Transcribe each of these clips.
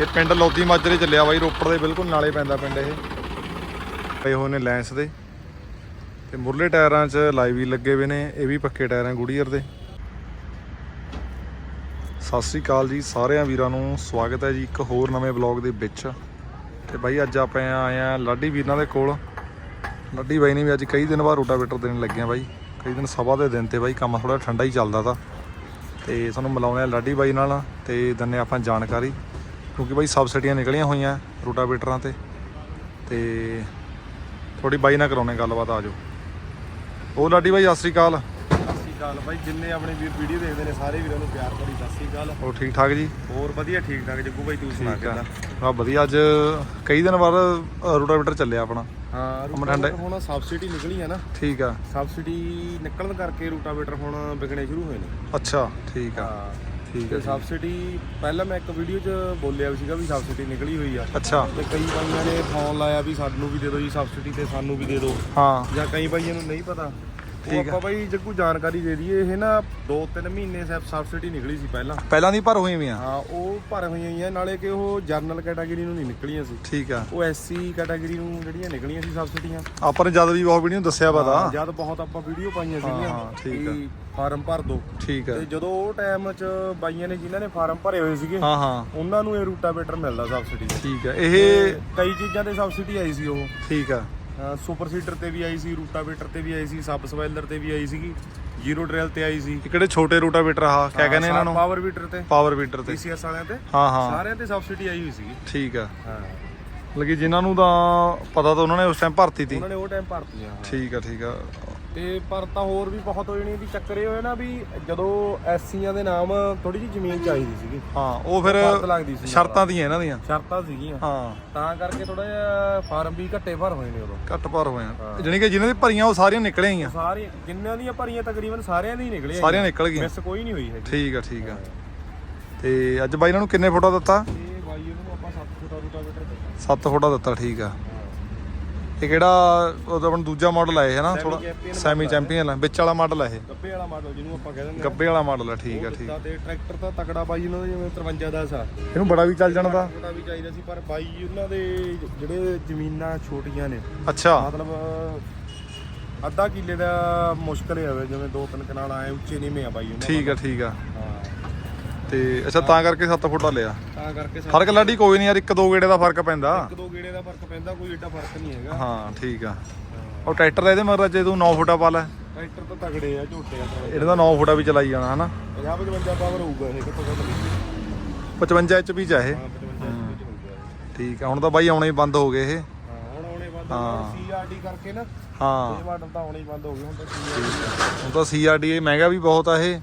ਇਹ ਪਿੰਡ ਲੋਦੀ ਮਾਜਰੇ ਚੱਲਿਆ ਬਾਈ, ਰੋਪੜ ਦੇ ਬਿਲਕੁਲ ਨਾਲੇ ਪੈਂਦਾ ਪਿੰਡ ਇਹ। ਪਏ ਹੋਏ ਨੇ ਲੈਂਸ ਦੇ। ਤੇ ਮੁਰਲੇ ਟਾਇਰਾਂ 'ਚ ਲਾਈਵ ਵੀ ਲੱਗੇ ਹੋਏ ਨੇ, ਇਹ ਵੀ ਪੱਕੇ ਟਾਇਰ ਆ ਗੁੜੀਅਰ ਦੇ। ਸਤਿ ਸ੍ਰੀ ਅਕਾਲ ਜੀ ਸਾਰਿਆਂ ਵੀਰਾਂ ਨੂੰ, ਸਵਾਗਤ ਹੈ ਜੀ ਇੱਕ ਹੋਰ ਨਵੇਂ ਬਲੌਗ ਦੇ ਵਿੱਚ। ਤੇ ਬਾਈ, ਅੱਜ ਆਪਾਂ ਆਏ ਆ ਲਾਡੀ ਵੀਰਾਂ ਦੇ ਕੋਲ। ਲਾਡੀ ਬਾਈ ਨੇ ਵੀ ਅੱਜ ਕਈ ਦਿਨ ਬਾਅਦ ਰੋਟਾਵੇਟਰ ਦੇਣ ਲੱਗੇ ਆ ਬਾਈ। ਕਈ ਦਿਨ ਸਭਾ ਦੇ ਦਿਨ ਤੇ ਬਾਈ, ਕੰਮ ਥੋੜਾ ਠੰਡਾ ਹੀ ਚੱਲਦਾ ਤਾ। ਤੇ ਸਾਨੂੰ ਮਿਲਾਉਂਦੇ ਆ ਲਾਡੀ ਬਾਈ ਨਾਲ, ਤੇ ਦੰਨੇ ਆਪਾਂ ਜਾਣਕਾਰੀ। ਕਿਉਂਕਿ ਬਾਈ ਸਬਸਿਡੀਆਂ ਨਿਕਲੀਆਂ ਹੋਈਆਂ ਰੋਟਾਵੇਟਰਾਂ ਤੇ। ਤੇ ਥੋੜੀ ਬਾਈ ਨਾਲ ਕਰਾਉਣੇ ਗੱਲਬਾਤ ਆ ਜਾਓ। ਉਹ ਲਾਡੀ ਬਾਈ ਸਤਿ ਸ੍ਰੀ ਅਕਾਲ। ਸਤਿ ਸ਼੍ਰੀ ਅਕਾਲ ਬਾਈ ਜਿੰਨੇ ਆਪਣੇ ਵੀਰ ਵੀਡੀਓ ਦੇਖਦੇ ਨੇ ਸਾਰੇ ਵੀਰਾਂ ਨੂੰ ਪਿਆਰ ਭਰੀ ਸਤਿ ਸ਼੍ਰੀ ਅਕਾਲ। ਉਹ ਠੀਕ ਠਾਕ ਜੀ? ਹੋਰ ਵਧੀਆ ਠੀਕ ਠਾਕ ਜੱਗੂ ਬਾਈ ਤੂੰ ਸੁਣਾ ਕਿੱਦਾਂ? ਆ ਵਧੀਆ ਅੱਜ ਕਈ ਦਿਨ ਬਾਅਦ ਰੋਟਾਵੇਟਰ ਚੱਲਿਆ ਆਪਣਾ। ਹਾਂ ਰੂਟਾਵੇਟਰ ਹੁਣ ਸਬਸਿਡੀ ਨਿਕਲੀ ਹੈ ਨਾ। ਠੀਕ ਆ। ਸਬਸਿਡੀ ਨਿਕਲਣ ਕਰਕੇ ਰੂਟਾਵੇਟਰ ਹੁਣ ਵਿਕਣੇ ਸ਼ੁਰੂ ਹੋਏ ਨੇ। ਅੱਛਾ ਠੀਕ ਆ। ਤੇ ਸਬਸਿਡੀ ਪਹਿਲਾਂ ਮੈਂ ਇੱਕ ਵੀਡੀਓ 'ਚ ਬੋਲਿਆ ਵੀ ਸੀਗਾ ਵੀ ਸਬਸਿਡੀ ਨਿਕਲੀ ਹੋਈ ਆ। ਅੱਛਾ। ਤੇ ਕਈ ਬਾਈਆਂ ਨੇ ਫੋਨ ਲਾਇਆ ਵੀ ਸਾਨੂੰ ਵੀ ਦੇ ਦਿਓ ਜੀ ਸਬਸਿਡੀ ਤੇ ਸਾਨੂੰ ਵੀ ਦੇ ਦਿਓ। ਹਾਂ। ਜਾਂ ਕਈ ਬਾਈਆਂ ਨੂੰ ਨਹੀਂ ਪਤਾ। ਉਹ ਠੀਕ ਆ। ਆਪਾਂ ਬਾਈ ਜੱਗੂ ਜਾਣਕਾਰੀ ਦੇ ਦਈਏ ਇਹ ਨਾ 2-3 ਮਹੀਨੇ ਸਬਸਿਡੀ ਨਿਕਲੀ ਸੀ ਪਹਿਲਾਂ। ਪਹਿਲਾਂ ਦੀ ਭਰ ਹੋਈ ਵੀ ਆ ਹਾਂ ਉਹ ਭਰ ਹੋਈਆਂ ਹੀ ਆ ਨਾਲੇ ਕਿ ਉਹ ਜਰਨਲ ਕੈਟਾਗਰੀ ਨੂੰ ਨਹੀਂ ਨਿਕਲੀਆਂ ਸੀ। ਠੀਕ ਆ। ਉਹ ਐਸਸੀ ਕੈਟਾਗਰੀ ਨੂੰ ਜਿਹੜੀਆਂ ਨਿਕਲੀਆਂ ਸੀ ਸਬਸਿਡੀਆਂ ਆਪਾਂ ਨੇ ਜਦ ਵੀ ਬਹੁਤ ਵੀਡੀਓ ਦੱਸਿਆ ਪਤਾ। ਜਦ ਬਹੁਤ ਆਪਾਂ ਵੀਡੀਓ ਪਾਈਆਂ ਸੀਗੀਆਂ ਹਾਂ, ਠੀਕ ਆ। ਫਾਰਮ ਭਰ ਦੋ। ਠੀਕ ਆ। ਤੇ ਜਦੋਂ ਉਹ ਟਾਈਮ 'ਚ ਬਾਈਆਂ ਨੇ ਜਿਨ੍ਹਾਂ ਨੇ ਫਾਰਮ ਭਰੇ ਹੋਏ ਸੀਗੇ ਹਾਂ ਹਾਂ। ਉਹਨਾਂ ਨੂੰ ਇਹ ਰੂਟਾਵੇਟਰ ਮਿਲਦਾ ਸਬਸਿਡੀ ਠੀਕ ਆ। ਇਹ ਕਈ ਚੀਜ਼ਾਂ ਤੇ ਸਬਸਿਡੀ ਆਈ ਸੀ ਉਹ। ਠੀਕ ਆ। ਸੁਪਰ ਸੀਡਰ ਤੇ ਵੀ ਆਈ ਸੀ ਰੂਟਾਵੇਟਰ ਤੇ ਵੀ ਆਈ ਸੀ ਸਬ ਸਵਾਇਲਰ ਤੇ ਵੀ ਆਈ ਸੀਗੀ ਜ਼ੀਰੋ ਡਰੈਲ ਤੇ ਆਈ ਸੀ। ਕਿਹੜੇ ਛੋਟੇ ਰੋਟਾਵੇਟਰ ਆ? ਕਿਆ ਕਹਿੰਦੇ ਇਹਨਾਂ ਨੂੰ? ਪਾਵਰ ਵੀਟਰ ਤੇ। ਪਾਵਰ ਬੀਟਰ ਤੇ। ਪੀਸੀਐਸ ਵਾਲਿਆਂ ਤੇ? ਹਾਂ ਹਾਂ। ਸਾਰਿਆਂ ਤੇ ਸਬਸਿਡੀ ਆਈ ਹੋਈ ਸੀਗੀ। ਠੀਕ ਆ। ਹਾਂ। ਲਗੀ ਜਿਨ੍ਹਾਂ ਨੂੰ ਤਾਂ ਪਤਾ ਤਾਂ ਉਹਨਾਂ ਨੇ ਉਸ ਟਾਈਮ ਭਰਤੀ ਤੀ। ਉਹਨਾਂ ਨੇ ਉਹ ਟਾਈਮ ਭਰਤੀਆਂ ਹਾਂ। ਠੀਕ ਆ ਠੀਕ ਆ। ਤੇ ਪਰ ਤਾਂ ਹੋਰ ਵੀ ਬਹੁਤ ਹੋ ਜਣੀ ਵੀ ਚੱਕਰ ਇਹ ਹੋਇਆ ਨਾ ਵੀ ਜਦੋਂ ਐਸਸੀਆਂ ਦੇ ਨਾਮ ਥੋੜੀ ਜਿਹੀ ਜ਼ਮੀਨ ਚਾਹੀਦੀ ਸੀਗੀ। ਹਾਂ ਉਹ ਫਿਰ ਸ਼ਰਤ ਲੱਗਦੀ ਸੀ ਸ਼ਰਤਾਂ ਦੀਆਂ ਇਹਨਾਂ ਦੀਆਂ। ਸ਼ਰਤਾਂ ਸੀਗੀਆਂ। ਹਾਂ। ਤਾਂ ਕਰਕੇ ਥੋੜਾ ਜਿਹਾ ਫਾਰਮ ਵੀ ਘੱਟੇ ਭਰ ਹੋਏ ਨੇ ਉਦੋਂ। ਘੱਟ ਭਰ ਹੋਏ ਆ। ਜਾਣੀ ਕਿ ਜਿਨ੍ਹਾਂ ਦੀ ਭਰੀਆਂ ਉਹ ਸਾਰੀਆਂ ਨਿਕਲੇ ਹੀ ਆ। ਸਾਰੇ ਜਿੰਨਿਆਂ ਦੀਆਂ ਭਰੀਆਂ ਤਕਰੀਬਨ ਸਾਰਿਆਂ ਦੀ ਨਿਕਲੇ ਸਾਰੀਆਂ ਨਿਕਲ ਗਈਆਂ। ਮਿਸ ਕੋਈ ਨਹੀਂ ਹੋਈ ਹੈਗੀ। ਠੀਕ ਆ ਠੀਕ ਆ। ਤੇ ਅੱਜ ਬਾਈ ਇਹਨਾਂ ਨੂੰ ਕਿੰਨੇ ਫੁੱਟਾ ਦਿੱਤਾ? ਇਹ ਬਾਈ ਇਹਨੂੰ ਆਪਾਂ 7 ਫੁੱਟਾ ਰੂਟਾਵੇਟਰ ਤੇ 7 ਫੁੱਟਾ ਦਿੱਤਾ ਠੀਕ ਆ। ਇਹ ਕਿਹੜਾ ਉਹ ਤਾਂ ਆਪਣਾ ਦੂਜਾ ਮਾਡਲ ਆਏ ਹੈ ਨਾ? ਥੋੜਾ ਸੈਮੀ ਚੈਂਪੀਅਨ ਵਿੱਚ ਵਾਲਾ ਮਾਡਲ ਆ ਇਹ। ਗੱਬੇ ਵਾਲਾ ਮਾਡਲ ਜਿਹਨੂੰ ਆਪਾਂ ਕਹਿੰਦੇ ਨੇ ਗੱਬੇ ਵਾਲਾ ਮਾਡਲ ਆ ਠੀਕ ਆ ਠੀਕ ਦਿੱਤਾ ਤੇ ਟਰੈਕਟਰ ਤਾਂ ਤਕੜਾ ਬਾਈ ਉਹਨਾਂ ਦਾ ਜਿਵੇਂ 53 ਦਾ ਸਾ ਇਹਨੂੰ ਬੜਾ ਵੀ ਚੱਲ ਜਾਣਾ ਦਾ ਛੋਟਾ ਵੀ ਚਾਹੀਦਾ ਸੀ ਪਰ ਬਾਈ ਉਹਨਾਂ ਦੇ ਜਿਹੜੇ ਜ਼ਮੀਨਾਂ ਛੋਟੀਆਂ ਨੇ। ਅੱਛਾ। ਮਤਲਬ ਅੱਧਾ ਕਿੱਲੇ ਦਾ ਮੁਸ਼ਕਲ ਹੀ ਹੋਵੇ ਜਿਵੇਂ ਦੋ ਤਿੰਨ ਕਨਾਲ ਆਏ ਉੱਚੇ ਨੀਵੇਂ ਆ ਬਾਈ ਉਹਨਾਂ ਠੀਕ ਆ ਠੀਕ ਆ। ਹਾਂ। ਤੇ ਅੱਛਾ ਤਾਂ ਕਰਕੇ 7 ਫੁੱਟਾ ਲਿਆ ਤਾਂ ਕਰਕੇ ਫ਼ਰਕ ਲਾਡੀ ਕੋਈ ਨਹੀਂ ਯਾਰ ਇੱਕ ਦੋ ਗੇੜੇ ਦਾ ਫ਼ਰਕ ਪੈਂਦਾ। ਇੱਕ ਦੋ ਗੇੜੇ ਦਾ ਫ਼ਰਕ ਪੈਂਦਾ ਕੋਈ ਏਡਾ ਫ਼ਰਕ ਨਹੀਂ ਹੈਗਾ। ਹਾਂ ਠੀਕ ਆ। ਉਹ ਟਰੈਕਟਰ ਦਾ ਇਹਦੇ ਮਗਰ ਜੇ ਤੂੰ 9 ਫੁੱਟਾ ਪਾ ਲੈ। ਟਰੈਕਟਰ ਤਾਂ ਤਗੜੇ ਆ ਝੋਟੇ ਆ। ਇਹਦਾ ਤਾਂ 9 ਫੁੱਟਾ ਵੀ ਚਲਾਈ ਜਾਣਾ ਹਨਾ? 50 55 ਪਾਵਰ ਹੋਊਗਾ ਇਹ ਕਿੱਥੋਂ ਘੱਟ ਨਹੀਂ 55 ਐਚਪੀ ਚ ਇਹ ਹਾਂ 55 ਇੰਚ ਹੋਊਗਾ ਠੀਕ ਆ ਹੁਣ ਤਾਂ ਬਾਈ ਆਉਣੇ ਬੰਦ ਹੋ ਗਏ ਇਹ। ਹਾਂ ਹੁਣ ਆਉਣੇ ਬੰਦ ਹੋ ਗਏ। ਸੀਆਰਡੀ ਕਰਕੇ ਨਾ ਹਾਂ। ਇਹ ਮਾਡਲ ਤਾਂ ਆਉਣੇ ਬੰਦ ਹੋ ਗਏ ਹੁਣ ਤਾਂ ਸੀਆਰਡੀ ਹੁਣ ਤਾਂ ਸੀਆਰਡੀਏ ਮਹਿੰਗਾ ਵੀ ਬਹੁਤ ਆ ਇਹ।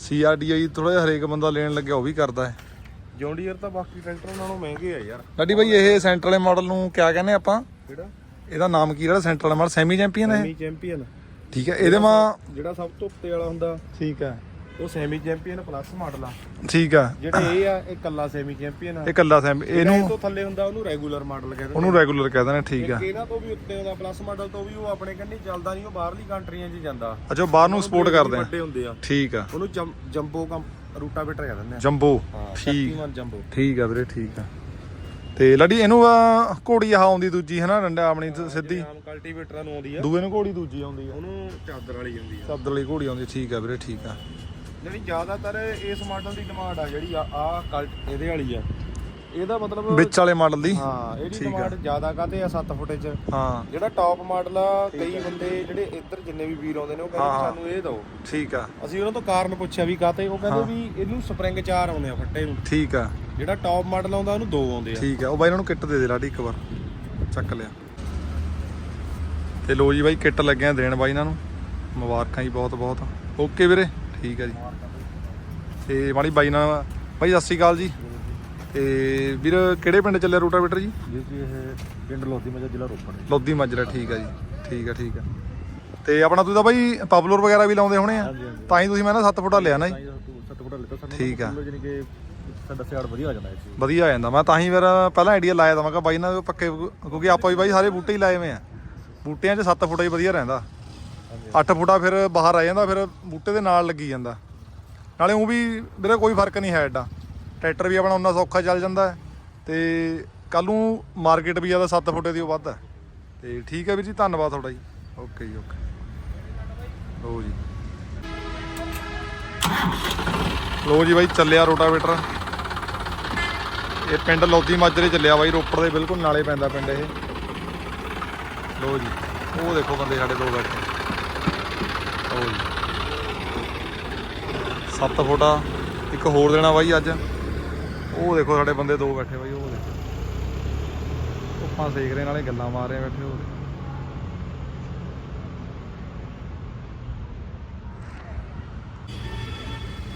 ਸੀਆਰਡੀਆਈ ਥੋੜਾ ਜਿਹਾ ਹਰੇਕ ਬੰਦਾ ਲੈਣ ਲੱਗਿਆ ਉਹ ਵੀ ਕਰਦਾ ਹੈ ਜੌਂਡੀਅਰ ਤਾਂ ਬਾਕੀ ਟਰੈਕਟਰਾਂ ਨਾਲੋਂ ਮਹਿੰਗੇ ਆ ਯਾਰ। ਲਾਡੀ ਬਾਈ ਇਹ ਸੈਂਟਰ ਵਾਲੇ ਮਾਡਲ ਨੂੰ ਕਿਆ ਕਹਿੰਦੇ ਆਪਾਂ? ਕਿਹੜਾ? ਇਹਦਾ ਨਾਮ ਕੀ ਜਿਹੜਾ ਸੈਂਟਰ ਵਾਲਾ ਮਾਡਲ? ਸੈਮੀ ਚੈਂਪੀਅਨ ਹੈ ਸੈਮੀ ਚੈਂਪੀਅਨ ਠੀਕ ਹੈ ਇਹਦੇ ਮਾ ਜਿਹੜਾ ਸਭ ਤੋਂ ਉੱਤੇ ਵਾਲਾ ਹੁੰਦਾ ਠੀਕ ਹੈ ਉਹ ਸੈਮੀ ਚੈਂਪੀਅਨ ਪਲੱਸ ਮਾਡਲ ਆ। ਠੀਕ ਆ। ਜਿਹੜੇ ਇਹ ਆ ਇਹ ਕੱਲਾ ਸੈਮੀ ਚੈਂਪੀਅਨ ਆ। ਇਹ ਕੱਲਾ ਸੈਮੀ ਇਹ ਇਹਨੂੰ ਤੋਂ ਥੱਲੇ ਹੁੰਦਾ ਉਹਨੂੰ ਰੈਗੂਲਰ ਮਾਡਲ ਕਹਿੰਦੇ ਉਹਨੂੰ ਰੈਗੂਲਰ ਕਹਿ ਦਿੰਦੇ ਠੀਕ ਆ। ਨੇ ਇਹਨਾਂ ਤੋਂ ਵੀ ਉੱਤੇ ਹੁੰਦਾ ਪਲੱਸ ਮਾਡਲ ਤੋਂ ਵੀ ਉਹ ਆਪਣੇ ਕੰਨੀ ਚੱਲਦਾ ਨਹੀਂ ਉਹ ਬਾਹਰਲੀ ਕੰਟਰੀਆਂ 'ਚ ਜਾਂਦਾ। ਅੱਛਾ ਬਾਹਰ ਨੂੰ ਸਪੋਰਟ ਕਰਦੇ ਆ। ਵੱਡੇ ਹੁੰਦੇ ਆ। ਠੀਕ ਆ। ਉਹਨੂੰ ਜੰਬੋ ਕੰਪ ਰੂਟਾਵੇਟਰ ਕਹਿ ਦਿੰਦੇ ਆ। ਜੰਬੋ। ਹਾਂ ਠੀਕ। ਸ਼ਕਤੀਮਾਨ ਜੰਬੋ। ਠੀਕ ਆ ਵੀਰੇ ਠੀਕ ਆ। ਤੇ ਲਾਡੀ ਇਹਨੂੰ ਆ, ਘੋੜੀ ਆ ਆਉਂਦੀ ਦੂਜੀ ਹੈ ਨਾ ਡੰਡਾ ਆਪਣੀ ਸਿੱਧੀ? ਆਮ ਕਲਟੀਵੇਟਰਾਂ ਨੂੰ ਆਉਂਦੀ ਆ। ਦੂਏ ਨੂੰ ਘੋੜੀ ਦੂਜੀ ਆਉਂਦੀ ਆ। ਉਹਨੂੰ ਚਾਦਰ ਵਾਲੀ ਆਉਂਦੀ ਆ। ਸਬਦ ਵਾਲੀ ਘੋੜੀ ਆਉਂਦੀ ਠੀਕ ਆ ਵੀਰੇ ਠੀਕ ਆ। ਜਿਹੜੀ ਜ਼ਿਆਦਾਤਰ ਇਸ ਮਾਡਲ ਦੀ ਡਿਮਾਂਡ ਆ ਜਿਹੜੀ ਆ ਆ ਕਲਟ ਇਹਦੇ ਵਾਲੀ ਆ। ਇਹਦਾ ਮਤਲਬ ਵਿੱਚ ਵਾਲੇ ਮਾਡਲ ਦੀ? ਹਾਂ ਇਹਦੀ ਡਿਮਾਂਡ ਜ਼ਿਆਦਾ ਕਾਤੇ ਆ 7 ਫੁੱਟ ਚ? ਹਾਂ। ਜਿਹੜਾ ਟਾਪ ਮਾਡਲ ਆ ਕਈ ਬੰਦੇ ਜਿਹੜੇ ਇੱਧਰ ਜਿੰਨੇ ਵੀ ਵੀਰ ਆਉਂਦੇ ਨੇ ਉਹ ਕਹਿੰਦੇ ਵੀ ਸਾਨੂੰ ਇਹ ਦਿਓ। ਠੀਕ ਆ। ਅਸੀਂ ਉਹਨਾਂ ਤੋਂ ਕਾਰਨ ਪੁੱਛਿਆ ਵੀ ਕਾਤੇ ਉਹ ਕਹਿੰਦੇ ਵੀ ਇਹਨੂੰ ਸਪਰਿੰਗ ਚਾਰ ਆਉਂਦੇ ਆ ਫੱਟੇ ਨੂੰ। ਠੀਕ ਆ। ਜਿਹੜਾ ਟਾਪ ਮਾਡਲ ਆਉਂਦਾ ਉਹਨੂੰ ਦੋ ਆਉਂਦੇ ਆ। ਠੀਕ ਆ। ਉਹ ਬਾਈ ਇਹਨਾਂ ਨੂੰ ਕਿੱਟ ਦੇ ਦੇ ਲਾਡੀ ਇੱਕ ਵਾਰ। ਚੱਕ ਲਿਆ। ਤੇ ਲੋ ਜੀ ਬਾਈ ਕਿੱਟ ਲੱਗਿਆ ਦੇਣ ਬਾਈ ਇਹਨਾਂ ਨੂੰ। ਮੁਬਾਰਕਾਂ ਜੀ ਬਹੁਤ ਬਹੁਤ। ਓਕੇ ਵੀਰੇ। ਠੀਕ ਆ ਜੀ। ਤੇ ਮਾੜੀ ਬਾਈ ਨਾਲ ਬਾਈ ਸਤਿ ਸ਼੍ਰੀ ਅਕਾਲ ਜੀ। ਤੇ ਵੀਰ ਕਿਹੜੇ ਪਿੰਡ ਚੱਲਿਆ ਰੂਟਾਵੇਟਰ ਜੀ? ਜੀ ਜੀ ਇਹ ਪਿੰਡ ਲੋਧੀ ਮਜਾ ਜ਼ਿਲ੍ਹਾ ਰੋਪੜ। ਲੋਦੀ ਮਾਜਰਾ ਠੀਕ ਆ ਜੀ। ਠੀਕ ਆ ਠੀਕ ਆ। ਤੇ ਆਪਣਾ ਤੁਸੀਂ ਤਾਂ ਬਾਈ ਪਪੂਲਰ ਵਗੈਰਾ ਵੀ ਲਾਉਂਦੇ ਹੋਣੇ ਆ? ਤਾਂ ਹੀ ਤੁਸੀਂ ਮੈਂ ਨਾ 7 ਫੁੱਟਾ ਲਿਆ ਨਾ ਜੀ। ਸੱਤ ਫੁੱਟ ਲਿੱਤਾ ਸਾਨੂੰ। ਠੀਕ ਆ। ਜਾਨੀ ਕਿ ਸਾਡਾ ਸਿਆੜ ਵਧੀਆ ਆ ਜਾਂਦਾ ਚੀਜ਼ ਵਧੀਆ ਆ ਜਾਂਦਾ। ਮੈਂ ਤਾਂ ਹੀ ਫਿਰ ਪਹਿਲਾਂ ਆਈਡੀਆ ਲਾਇਆ ਤਾਂ ਮੈਂ ਕਿਹਾ ਬਾਈ ਨਾਲ ਪੱਕੇ ਕਿਉਂਕਿ ਆਪਾਂ ਵੀ ਬਾਈ ਸਾਰੇ ਬੂਟੇ ਹੀ ਲਾਏ ਹੋਏ ਆ। ਬੂਟਿਆਂ 'ਚ 7 ਫੁੱਟਾ ਹੀ ਵਧੀਆ ਰਹਿੰਦਾ। 8 ਫੁੱਟਾ ਫਿਰ ਬਾਹਰ ਆ ਜਾਂਦਾ ਫਿਰ ਬੂਟੇ ਦੇ ਨਾਲ ਲੱਗੀ ਜਾਂਦਾ। ਨਾਲੇ ਉਹ ਵੀ ਵੀਰੇ ਕੋਈ ਫ਼ਰਕ ਨਹੀਂ ਹੈ ਐਡਾ। ਟਰੈਕਟਰ ਵੀ ਆਪਣਾ ਉਨਾ ਸੌਖਾ ਚੱਲ ਜਾਂਦਾ ਹੈ ਤੇ ਕੱਲ ਨੂੰ ਮਾਰਕੀਟ ਵੀ ਆਦਾ 7 ਫੁੱਟੇ ਦੀ ਉਹ ਵੱਧ ਹੈ। ਤੇ ਠੀਕ ਹੈ ਵੀਰ ਜੀ, ਧੰਨਵਾਦ ਤੁਹਾਡਾ ਜੀ। ਓਕੇ ਜੀ, ਓਕੇ। ਲਓ ਜੀ। ਲੋ ਜੀ ਬਾਈ, ਚੱਲਿਆ ਰੋਟਾਵੇਟਰ। ਇਹ ਪਿੰਡ ਲੋਦੀ ਮਾਜਰੇ ਚੱਲਿਆ ਬਾਈ, ਰੋਪੜ ਦੇ ਬਿਲਕੁਲ ਨਾਲੇ ਪੈਂਦਾ ਪਿੰਡ ਇਹ। ਲੋ ਜੀ, ਉਹ ਦੇਖੋ ਬੰਦੇ ਸਾਡੇ ਦੋ ਬੈਠੇ। ਲਓ ਜੀ। 7 ਫੁੱਟਾ ਇੱਕ ਹੋਰ ਦੇਣਾ ਬਾਈ ਅੱਜ। ਉਹ ਦੇਖੋ ਸਾਡੇ ਬੰਦੇ ਦੋ ਬੈਠੇ ਬਾਈ, ਉਹ ਦੇਖੋ। ਆਪਾਂ ਸੇਕ ਰਹੇ ਨਾਲੇ ਗੱਲਾਂ ਮਾਰ ਰਹੇ ਬੈਠੇ ਉਹ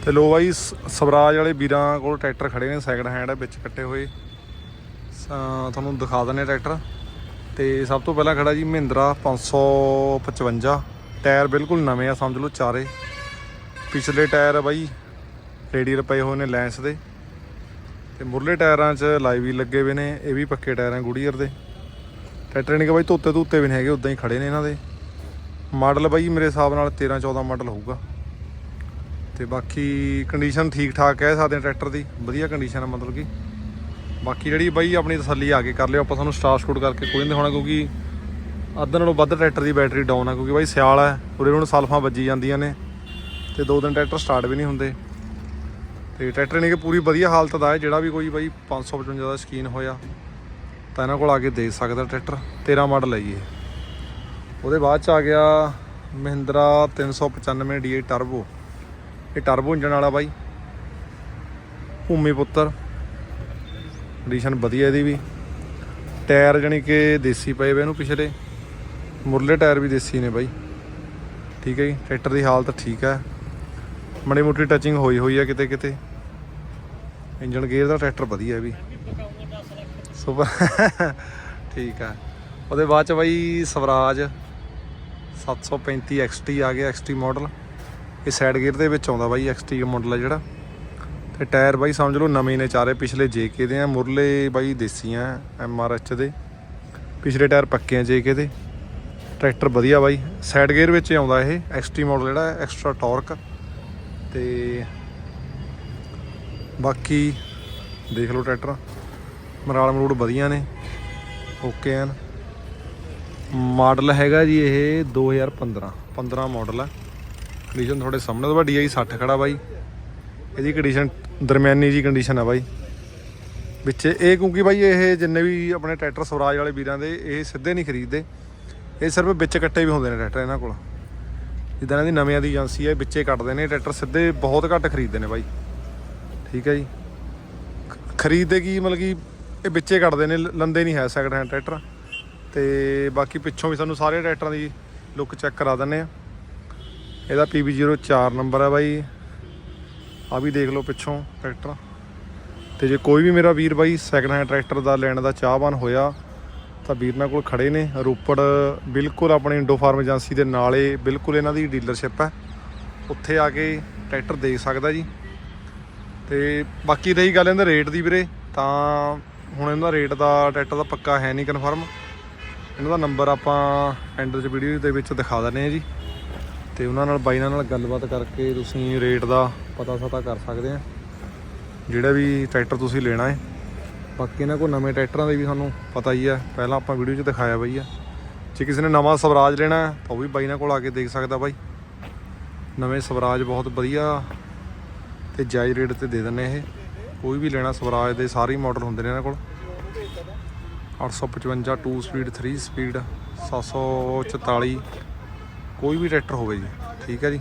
ਤੇ ਲੋ ਬਾਈ, ਸ- ਸਵਰਾਜ ਵਾਲੇ ਵੀਰਾਂ ਕੋਲ ਟਰੈਕਟਰ ਖੜੇ ਨੇ ਸੈਕਿੰਡ ਹੈਂਡ ਵਿੱਚ ਕੱਟੇ ਹੋਏ। ਤੁਹਾਨੂੰ ਦਿਖਾ ਦਿੰਦੇ ਟਰੈਕਟਰ। ਤੇ ਸਭ ਤੋਂ ਪਹਿਲਾਂ ਖੜਾ ਜੀ ਮਹਿੰਦਰਾ 555 ਟਾਇਰ ਬਿਲਕੁਲ ਨਵੇਂ ਆ, ਸਮਝ ਲਓ ਚਾਰੇ। ਪਿਛਲੇ ਟਾਇਰ ਬਾਈ ਰੇਡੀਅਰ ਪਏ ਹੋਏ ਨੇ ਲੈਂਸ ਦੇ। ਤੇ ਮੁਰਲੇ ਟਾਇਰਾਂ 'ਚ ਲਾਈ ਵੀ ਲੱਗੇ ਹੋਏ ਨੇ, ਇਹ ਵੀ ਪੱਕੇ ਟਾਇਰ ਆ ਗੁਡੀਅਰ ਦੇ। ਟਰੈਕਟਰ ਨਹੀਂ ਕਿ ਬਾਈ ਧੋਤੇ ਧੂਤੇ ਵੀ ਨਹੀਂ ਹੈਗੇ ਉਦਾਂ ਹੀ ਖੜੇ ਨੇ ਇਹਨਾਂ ਦੇ। ਮਾਡਲ ਬਾਈ ਮੇਰੇ ਹਿਸਾਬ ਨਾਲ 13 14 ਮਾਡਲ ਹੋਊਗਾ। ਤੇ ਬਾਕੀ ਕੰਡੀਸ਼ਨ ਠੀਕ ਠਾਕ ਕਹਿ ਸਕਦੇ ਹਾਂ ਟਰੈਕਟਰ ਦੀ, ਵਧੀਆ ਕੰਡੀਸ਼ਨ ਹੈ ਮਤਲਬ ਕਿ। ਬਾਕੀ ਜਿਹੜੀ ਬਾਈ ਆਪਣੀ ਤਸੱਲੀ ਆ ਕੇ ਕਰ ਲਿਓ, ਆਪਾਂ ਤੁਹਾਨੂੰ ਸਟਾਰ ਸਟੂਟ ਕਰਕੇ ਕੋਈ ਨਹੀਂ ਦਿਖਾਉਣਾ, ਕਿਉਂਕਿ ਅੱਧੇ ਨਾਲੋਂ ਵੱਧ ਟਰੈਕਟਰ ਦੀ ਬੈਟਰੀ ਡਾਊਨ ਆ, ਕਿਉਂਕਿ ਬਾਈ ਸਿਆਲ ਹੈ ਉਰੇ ਹੁਣ ਸਲਫਾਂ ਵੱਜੀ ਜਾਂਦੀਆਂ ਨੇ। ਤੇ ਦੋ ਦਿਨ ਟਰੈਕਟਰ ਸਟਾਰਟ ਵੀ ਨਹੀਂ ਹੁੰਦੇ। ਤੇ ਟਰੈਕਟਰ ਨਹੀਂ ਕਿ ਪੂਰੀ ਵਧੀਆ ਹਾਲਤ ਦਾ ਹੈ। ਜਿਹੜਾ ਵੀ ਕੋਈ ਬਾਈ 555 ਦਾ ਸ਼ਕੀਨ ਹੋਇਆ, ਤਾਂ ਇਹਨਾਂ ਕੋਲ ਆ ਕੇ ਦੇਖ ਸਕਦਾ ਟਰੈਕਟਰ। 13 ਮਾਡਲ ਹੈ ਜੀ ਇਹ। ਉਹਦੇ ਬਾਅਦ ਚ ਆ ਗਿਆ ਮਹਿੰਦਰਾ 395 DI ਟਰਬੋ। ਇਹ ਟਰਬੋ ਇੰਜਨ ਵਾਲਾ ਬਾਈ। ਭੂਮੀ ਪੁੱਤਰ ਕੰਡੀਸ਼ਨ ਵਧੀਆ ਇਹਦੀ ਵੀ। ਟਾਇਰ ਜਾਨੀ ਕਿ ਦੇਸੀ ਪਏ ਵੇ ਇਹਨੂੰ ਪਿਛਲੇ। ਮੁਰਲੇ ਟਾਇਰ ਵੀ ਦੇਸੀ ਨੇ ਬਾਈ। ਠੀਕ ਹੈ ਜੀ, ਟਰੈਕਟਰ ਦੀ ਹਾਲਤ ਠੀਕ ਹੈ। ਮੜੀ ਮੋਟੀ ਟੱਚਿੰਗ ਹੋਈ ਹੋਈ ਹੈ ਕਿਤੇ ਕਿਤੇ ਇੰਜਨ ਗੇਅਰ ਦਾ ਟਰੈਕਟਰ ਵਧੀਆ ਹੈ ਵੀ। ਸੁਪਰ ਠੀਕ ਹੈ ਉਹਦੇ ਬਾਅਦ ਚ ਬਾਈ ਸਵਰਾਜ 735 XT ਆ ਗਿਆ XT ਮਾਡਲ ਇਹ ਸਾਈਡ ਗੇਅਰ ਦੇ ਵਿੱਚ ਆਉਂਦਾ ਬਾਈ XT ਮਾਡਲ ਹੈ ਜਿਹੜਾ। ਤੇ ਟਾਇਰ ਬਾਈ ਸਮਝ ਲਓ ਨਵੇਂ ਨੇ ਚਾਰੇ, ਪਿਛਲੇ JK ਦੇ ਆ, ਮੁਰਲੇ ਬਾਈ ਦੇਸੀ ਆ MRH ਦੇ। ਪਿਛਲੇ ਟਾਇਰ ਪੱਕੇ ਆ JK ਦੇ। ਟਰੈਕਟਰ ਵਧੀਆ ਬਾਈ। ਸਾਈਡ ਗੇਅਰ ਵਿੱਚ ਆਉਂਦਾ ਇਹ XT ਮਾਡਲ ਜਿਹੜਾ ਐਕਸਟਰਾ ਟਾਰਕ ਤੇ ਬਾਕੀ ਦੇਖ ਲਓ ਟਰੈਕਟਰ। ਮਰਾਲ ਮਰੂੜ ਵਧੀਆ ਨੇ। ਓਕੇ ਐਨ। ਮਾਡਲ ਹੈਗਾ ਜੀ ਇਹ 2015 15 ਮਾਡਲ ਹੈ ਕੰਡੀਸ਼ਨ ਤੁਹਾਡੇ ਸਾਹਮਣੇ ਤੋਂ ਆਈ 60 ਖੜਾ ਬਾਈ। ਇਹਦੀ ਕੰਡੀਸ਼ਨ ਦਰਮਿਆਨੀ ਜੀ ਕੰਡੀਸ਼ਨ ਆ ਬਾਈ। ਵਿੱਚ ਇਹ ਕਿਉਂਕਿ ਬਾਈ ਇਹ ਜਿੰਨੇ ਵੀ ਆਪਣੇ ਟਰੈਕਟਰ ਸਵਰਾਜ ਵਾਲੇ ਵੀਰਾਂ ਦੇ, ਇਹ ਸਿੱਧੇ ਨਹੀਂ ਖਰੀਦਦੇ। ਇਹ ਸਿਰਫ ਵਿੱਚ ਕੱਟੇ ਵੀ ਹੁੰਦੇ ਨੇ ਟਰੈਕਟਰ ਇਹਨਾਂ ਕੋਲ। ਜਿੱਦਾਂ ਇਹਨਾਂ ਦੀ ਨਵੀਆਂ ਦੀ ਏਜੰਸੀ ਹੈ ਵਿੱਚੇ ਕੱਟਦੇ ਨੇ। ਟਰੈਕਟਰ ਸਿੱਧੇ ਬਹੁਤ ਘੱਟ ਖਰੀਦਦੇ ਨੇ ਬਾਈ। ਠੀਕ ਹੈ ਜੀ। ਖ- ਖਰੀਦਦੇ ਕੀ ਮਤਲਬ ਕਿ ਇਹ ਵਿੱਚੇ ਕੱਢਦੇ ਨੇ, ਲ- ਲੰਦੇ ਨਹੀਂ ਹੈ ਸੈਕਿੰਡ ਹੈਂਡ ਟਰੈਕਟਰ। ਤੇ ਬਾਕੀ ਪਿੱਛੋਂ ਵੀ ਸਾਨੂੰ ਸਾਰੇ ਟਰੈਕਟਰਾਂ ਦੀ ਲੁੱਕ ਚੈੱਕ ਕਰਾ ਦਿੰਨੇ ਆ। ਇਹਦਾ PB04 ਨੰਬਰ ਹੈ ਬਾਈ। ਆ ਵੀ ਦੇਖ ਲਓ ਪਿੱਛੋਂ ਟਰੈਕਟਰ। ਤੇ ਜੇ ਕੋਈ ਵੀ ਮੇਰਾ ਵੀਰ ਬਾਈ ਸੈਕਿੰਡ ਹੈਂਡ ਟਰੈਕਟਰ ਦਾ ਲੈਣ ਦਾ ਚਾਹਵਾਨ ਹੋਇਆ, ਤਾਂ ਵੀਰ ਨਾਲ ਕੋਲ ਖੜੇ ਨੇ। ਰੋਪੜ ਬਿਲਕੁਲ ਆਪਣੇ ਇੰਡੋ ਫਾਰਮ ਏਜੰਸੀ ਦੇ ਨਾਲੇ ਬਿਲਕੁਲ ਇਹਨਾਂ ਦੀ ਡੀਲਰਸ਼ਿਪ ਹੈ। ਉੱਥੇ ਆ ਕੇ ਟਰੈਕਟਰ ਦੇਖ ਸਕਦਾ ਜੀ। ਤੇ ਬਾਕੀ ਰਹੀ ਗੱਲ ਇਹਦਾ ਰੇਟ ਦੀ ਵੀਰੇ, ਤਾਂ ਹੁਣ ਇਹਦਾ ਰੇਟ ਦਾ ਟਰੈਕਟਰ ਦਾ ਪੱਕਾ ਹੈ ਨਹੀਂ ਕਨਫਰਮ ਇਹਨਾਂ ਦਾ ਨੰਬਰ ਆਪਾਂ ਐਂਡ ਚ ਵੀਡੀਓ ਦੇ ਵਿੱਚ ਦਿਖਾ ਦਿੰਦੇ ਆ ਜੀ। ਤੇ ਉਹਨਾਂ ਨਾਲ ਬਾਈਨਾਂ ਨਾਲ ਗੱਲਬਾਤ ਕਰਕੇ ਤੁਸੀਂ ਰੇਟ ਦਾ ਪਤਾ ਸਤਾ ਕਰ ਸਕਦੇ ਆ ਜਿਹੜਾ ਵੀ ਟਰੈਕਟਰ ਤੁਸੀਂ ਲੈਣਾ ਹੈ। ਬਾਕੀ ਇਹਨਾਂ ਕੋਲ ਨਵੇਂ ਟਰੈਕਟਰਾਂ ਦੇ ਵੀ ਤੁਹਾਨੂੰ ਪਤਾ ਹੀ ਹੈ ਪਹਿਲਾਂ ਆਪਾਂ ਵੀਡੀਓ 'ਚ ਦਿਖਾਇਆ ਬਈ ਆ। ਜੇ ਕਿਸੇ ਨੇ ਨਵਾਂ ਸਵਰਾਜ ਲੈਣਾ ਤਾਂ ਉਹ ਵੀ ਬਾਈ ਨਾਲ ਕੋਲ ਆ ਕੇ ਦੇਖ ਸਕਦਾ ਬਾਈ। ਨਵੇਂ ਸਵਰਾਜ ਬਹੁਤ ਵਧੀਆ ਤੇ ਜਾਇਜ਼ ਰੇਟ ਤੇ ਦੇ ਦਿੰਦੇ ਇਹ। ਕੋਈ ਵੀ ਲੈਣਾ ਸਵਰਾਜ ਦੇ ਸਾਰੇ ਮਾਡਲ ਹੁੰਦੇ ਨੇ ਇਹਨਾਂ ਕੋਲ। 855 2 ਸਪੀਡ 3 ਸਪੀਡ 744 ਕੋਈ ਵੀ ਟਰੈਕਟਰ ਹੋਵੇ ਜੀ, ਠੀਕ ਹੈ ਜੀ।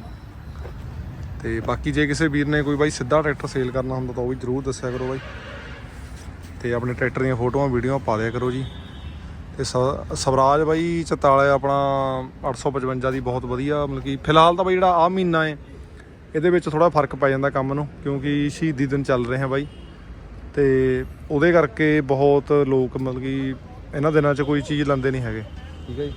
ਤੇ ਬਾਕੀ ਜੇ ਕਿਸੇ ਵੀਰ ਨੇ ਕੋਈ ਬਾਈ ਸਿੱਧਾ ਟਰੈਕਟਰ ਸੇਲ ਕਰਨਾ ਹੁੰਦਾ ਤਾਂ ਉਹ ਵੀ ਜਰੂਰ ਦੱਸਿਆ ਕਰੋ ਬਾਈ। ਤੇ ਆਪਣੇ ਟਰੈਕਟਰ ਦੀਆਂ ਫੋਟੋਆਂ ਵੀਡੀਓਆਂ ਪਾ ਦਿਆ ਕਰੋ ਜੀ। ਤੇ ਸ- ਸਵਰਾਜ ਬਾਈ 44 ਆਪਣਾ 855 ਦੀ ਬਹੁਤ ਵਧੀਆ ਮਤਲਬ ਕਿ ਫਿਲਹਾਲ ਤਾਂ ਬਾਈ ਜਿਹੜਾ ਆ ਮਹੀਨਾ ਹੈ ਇਹਦੇ ਵਿੱਚ ਥੋੜਾ ਫ਼ਰਕ ਪੈ ਜਾਂਦਾ ਕੰਮ ਨੂੰ ਕਿਉਂਕਿ ਸ਼ਹੀਦੀ ਦਿਨ ਚੱਲ ਰਹੇ ਆ ਬਾਈ। ਤੇ ਉਹਦੇ ਕਰਕੇ ਬਹੁਤ ਲੋਕ ਮਤਲਬ ਕਿ ਇਹਨਾਂ ਦਿਨਾਂ 'ਚ ਕੋਈ ਚੀਜ਼ ਲੈਂਦੇ ਨਹੀਂ ਹੈਗੇ। ਠੀਕ ਹੈ ਜੀ।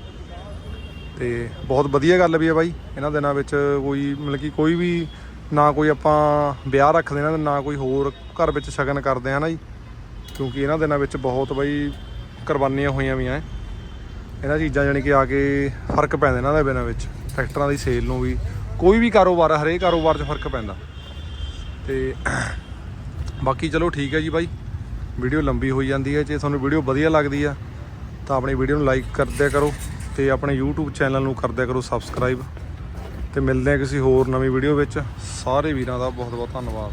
ਤੇ ਬਹੁਤ ਵਧੀਆ ਗੱਲ ਵੀ ਹੈ ਬਾਈ ਇਹਨਾਂ ਦਿਨਾਂ ਵਿੱਚ ਕੋਈ ਮਤਲਬ ਕਿ ਕੋਈ ਵੀ ਨਾ ਕੋਈ ਆਪਾਂ ਵਿਆਹ ਰੱਖਦੇ ਨਾ ਨਾ ਕੋਈ ਹੋਰ ਘਰ ਵਿੱਚ ਸ਼ਗਨ ਕਰਦੇ ਆ ਨਾ ਜੀ। ਕਿਉਂਕਿ ਇਹਨਾਂ ਦਿਨਾਂ ਵਿੱਚ ਬਹੁਤ ਬਾਈ ਕੁਰਬਾਨੀਆਂ ਹੋਈਆਂ ਵੀ ਐ ਇਹਨਾਂ ਚੀਜ਼ਾਂ ਜਾਨੀ ਕਿ ਆ ਕੇ ਫ਼ਰਕ ਪੈਂਦਾ ਇਹਨਾਂ ਦੇ ਬਿਨਾਂ ਵਿੱਚ ਟਰੈਕਟਰਾਂ ਦੀ ਸੇਲ ਨੂੰ ਵੀ ਕੋਈ ਵੀ ਕਾਰੋਬਾਰ ਆ, ਹਰੇਕ ਕਾਰੋਬਾਰ 'ਚ ਫ਼ਰਕ ਪੈਂਦਾ। ਤੇ ਬਾਕੀ ਚਲੋ ਠੀਕ ਹੈ ਜੀ ਬਾਈ। ਵੀਡੀਓ ਲੰਬੀ ਹੋਈ ਜਾਂਦੀ ਹੈ ਜੇ ਤੁਹਾਨੂੰ ਵੀਡੀਓ ਵਧੀਆ ਲੱਗਦੀ ਆ ਤਾਂ ਆਪਣੀ ਵੀਡੀਓ ਨੂੰ ਲਾਈਕ ਕਰਦਿਆ ਕਰੋ ਤੇ ਆਪਣੇ YouTube ਚੈਨਲ ਨੂੰ ਕਰਦਿਆ ਕਰੋ ਸਬਸਕ੍ਰਾਈਬ। ਤੇ ਮਿਲਦੇ ਆ ਕਿਸੇ ਹੋਰ ਨਵੀਂ ਵੀਡੀਓ ਵਿੱਚ। ਸਾਰੇ ਵੀਰਾਂ ਦਾ ਬਹੁਤ ਬਹੁਤ ਧੰਨਵਾਦ।